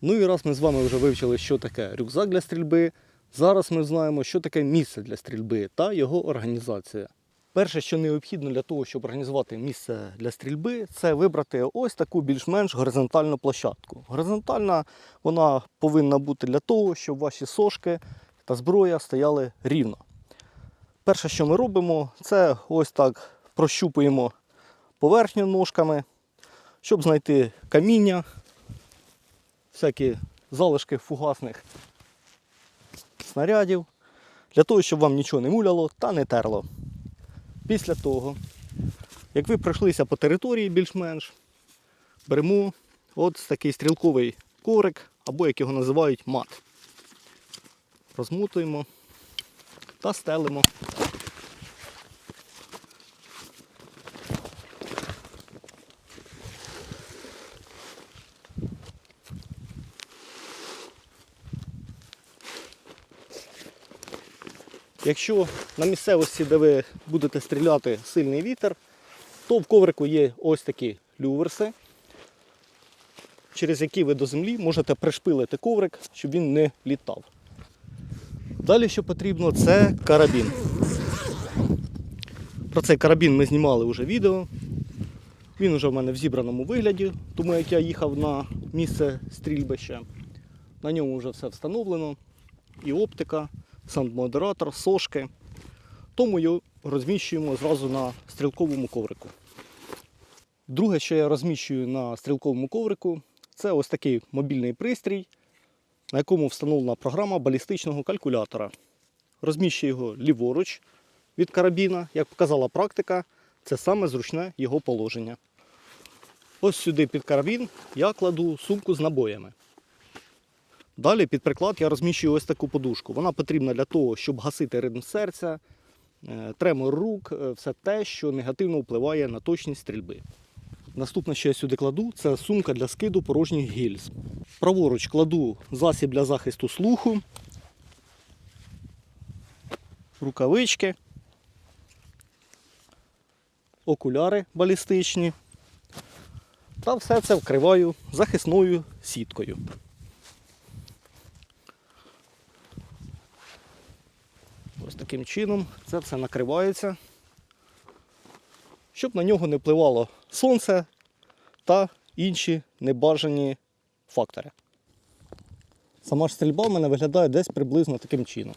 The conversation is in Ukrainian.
Ну і раз ми з вами вже вивчили, що таке рюкзак для стрільби, зараз ми знаємо, що таке місце для стрільби та його організація. Перше, що необхідно для того, щоб організувати місце для стрільби, це вибрати ось таку більш-менш горизонтальну площадку. Горизонтальна вона повинна бути для того, щоб ваші сошки та зброя стояли рівно. Перше, що ми робимо, це ось так прощупуємо поверхню ножками, щоб знайти каміння, всякі залишки фугасних снарядів, для того, щоб вам нічого не муляло та не терло. Після того, як ви пройшлися по території більш-менш, беремо от такий стрілковий коврик, або як його називають мат. Розмотуємо та стелимо. Якщо на місцевості, де ви будете стріляти сильний вітер, то в коврику є ось такі люверси, через які ви до землі можете пришпилити коврик, щоб він не літав. Далі, що потрібно, це карабін. Про цей карабін ми знімали вже відео. Він вже в мене в зібраному вигляді, тому як я їхав на місце стрільбища. На ньому вже все встановлено. І оптика, саунд-модератор, сошки. Тому його розміщуємо зразу на стрілковому коврику. Друге, що я розміщую на стрілковому коврику, це ось такий мобільний пристрій, на якому встановлена програма балістичного калькулятора. Розміщую його ліворуч від карабіна. Як показала практика, це саме зручне його положення. Ось сюди під карабін я кладу сумку з набоями. Далі під приклад я розміщую ось таку подушку. Вона потрібна для того, щоб гасити ритм серця, е, тремор рук, е, все те, що негативно впливає на точність стрільби. Наступне, що я сюди кладу, це сумка для скиду порожніх гільз. Праворуч кладу засіб для захисту слуху, рукавички, окуляри балістичні. Та все це вкриваю захисною сіткою. Ось таким чином це все накривається, щоб на нього не впливало сонце та інші небажані фактори. Сама ж стрільба в мене виглядає десь приблизно таким чином.